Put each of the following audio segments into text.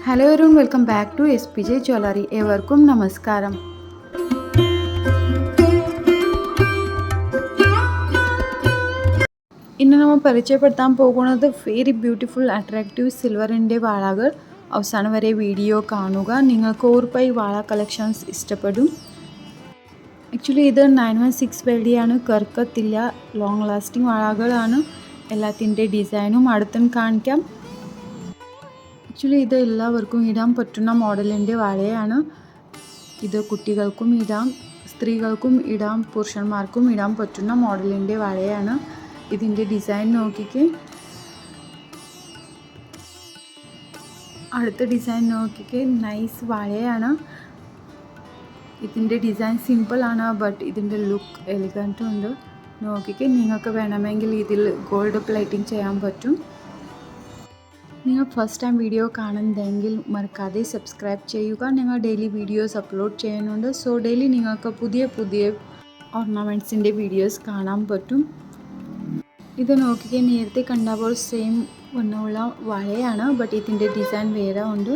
Hello everyone welcome back to S P J jewellery ഏവർക്കും നമസ്കാരം. ഇന്ന് നമ്മൾ പരിചയപ്പെടുത്താൻ പോകുന്നത് വെരി ബ്യൂട്ടിഫുൾ അട്രാക്റ്റീവ് സിൽവറിന്റെ വാളകൾ. അവസാനം വരെ വീഡിയോ കാണുക. നിങ്ങൾക്ക് ഉറപ്പായി വാള കളക്ഷൻസ് ഇഷ്ടപ്പെടും. ആക്ച്വലി ഇത് നയൻ വൺ സിക്സ് വെള്ളിയാണ്. കറുക്കത്തില്ല ലോങ് ലാസ്റ്റിംഗ് വാളകളാണ്. എല്ലാത്തിന്റെ ഡിസൈനും അടുത്തും കാണിക്കാം. ആക്ച്വലി ഇത് എല്ലാവർക്കും ഇടാൻ പറ്റുന്ന മോഡലിന്റെ വളയാണ് ഇത് കുട്ടികൾക്കും ഇടാം സ്ത്രീകൾക്കും ഇടാം പുരുഷന്മാർക്കും ഇടാൻ പറ്റുന്ന മോഡലിന്റെ വളയാണ് ഇതിന്റെ ഡിസൈൻ നോക്കിക്ക്. അടുത്ത ഡിസൈൻ നോക്കിക്ക്. നൈസ് വളയാണ് ഇതിന്റെ ഡിസൈൻ സിമ്പിളാണ് ബട്ട് ഇതിന്റെ ലുക്ക് എലിഗന്റും ഉണ്ട്. നോക്കിക്ക് നിങ്ങൾക്ക് വേണമെങ്കിൽ ഇതിൽ ഗോൾഡ് പ്ലേറ്റിംഗ് ചെയ്യാൻ പറ്റും. നിങ്ങൾ ഫസ്റ്റ് ടൈം വീഡിയോ കാണുന്നതെങ്കിൽ മറക്കാതെ സബ്സ്ക്രൈബ് ചെയ്യുക. ഞങ്ങൾ ഡെയിലി വീഡിയോസ് അപ്ലോഡ് ചെയ്യുന്നുണ്ട്. സോ ഡെയിലി നിങ്ങൾക്ക് പുതിയ പുതിയ ഓർണമെന്റ്സിന്റെ വീഡിയോസ് കാണാൻ പറ്റും. ഇത് നോക്കിയ നേരത്തെ കണ്ടപ്പോൾ സെയിം വണ്ണമുള്ള വളയാണ് ബട്ട് ഇതിന്റെ ഡിസൈൻ വേറെ ഉണ്ട്.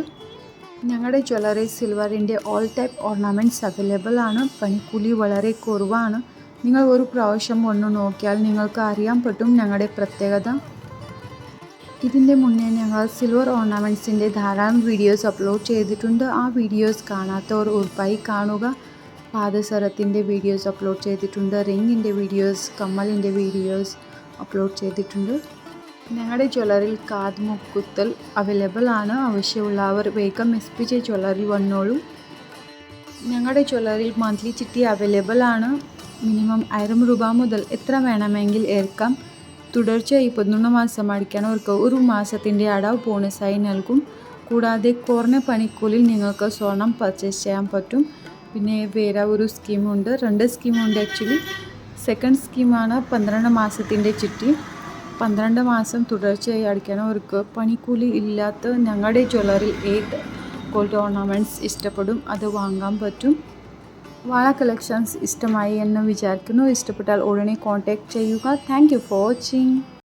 ഞങ്ങളുടെ ജ്വല്ലറി സിൽവറിന്റെ ഓൾ ടൈപ്പ് ഓർണമെന്റ്സ് അവൈലബിൾ ആണ്. പണിക്കൂലി വളരെ കുറവാണ്. നിങ്ങൾ ഒരു പ്രാവശ്യം ഒന്ന് നോക്കിയാൽ നിങ്ങൾക്ക് അറിയാൻ പറ്റും ഞങ്ങളുടെ പ്രത്യേകത. ഇതിന്റെ മുന്നേ ഞങ്ങൾ സിൽവർ ഓർണമെന്റ്സിന്റെ ധാരാളം വീഡിയോസ് അപ്ലോഡ് ചെയ്തിട്ടുണ്ട്. ആ വീഡിയോസ് കാണാത്തവർ ഉറപ്പായി കാണുക. പാദസരത്തിന്റെ വീഡിയോസ് അപ്ലോഡ് ചെയ്തിട്ടുണ്ട്. റിങ്ങിന്റെ വീഡിയോസ് കമ്മലിന്റെ വീഡിയോസ് അപ്ലോഡ് ചെയ്തിട്ടുണ്ട്. ഞങ്ങളുടെ ജ്വല്ലറിൽ കാത് മുക്കുത്തൽ അവൈലബിൾ ആണ്. ആവശ്യമുള്ളവർ വേഗം എസ് പി ജെ ജ്വല്ലറി വന്നോളൂ. ഞങ്ങളുടെ ജ്വല്ലറിയിൽ മന്ത്ലി ചിട്ടി അവൈലബിൾ ആണ്. മിനിമം ആയിരം രൂപ മുതൽ എത്ര വേണമെങ്കിൽ ഏൽക്കാം. തുടർച്ചയായി പതിനൊന്ന് മാസം അടിക്കണവർക്ക് ഒരു മാസത്തിന്റെ അടവ് ബോണസായി നൽകും. കൂടാതെ കുറഞ്ഞ പണിക്കൂലിൽ നിങ്ങൾക്ക് സ്വർണം പർച്ചേസ് ചെയ്യാൻ പറ്റും. പിന്നെ വേറെ ഒരു സ്കീമുണ്ട്. രണ്ട് സ്കീമുണ്ട് ആക്ച്വലി സെക്കൻഡ് സ്കീമാണ് പന്ത്രണ്ട് മാസത്തിന്റെ ചിട്ടി. പന്ത്രണ്ട് മാസം തുടർച്ചയായി അടിക്കാനവർക്ക് പണിക്കൂലി ഇല്ലാത്ത ഞങ്ങളുടെ ജ്വല്ലറി ഏത് ഗോൾഡ് ഓർണമെന്റ്സ് ഇഷ്ടപ്പെടും അത് വാങ്ങാൻ പറ്റും. വാള കളക്ഷൻസ് ഇഷ്ടമായി എന്ന് വിചാരിക്കുന്നു. ഇഷ്ടപ്പെട്ടാൽ ഉടനെ കോൺടാക്റ്റ് ചെയ്യുക. Thank you for watching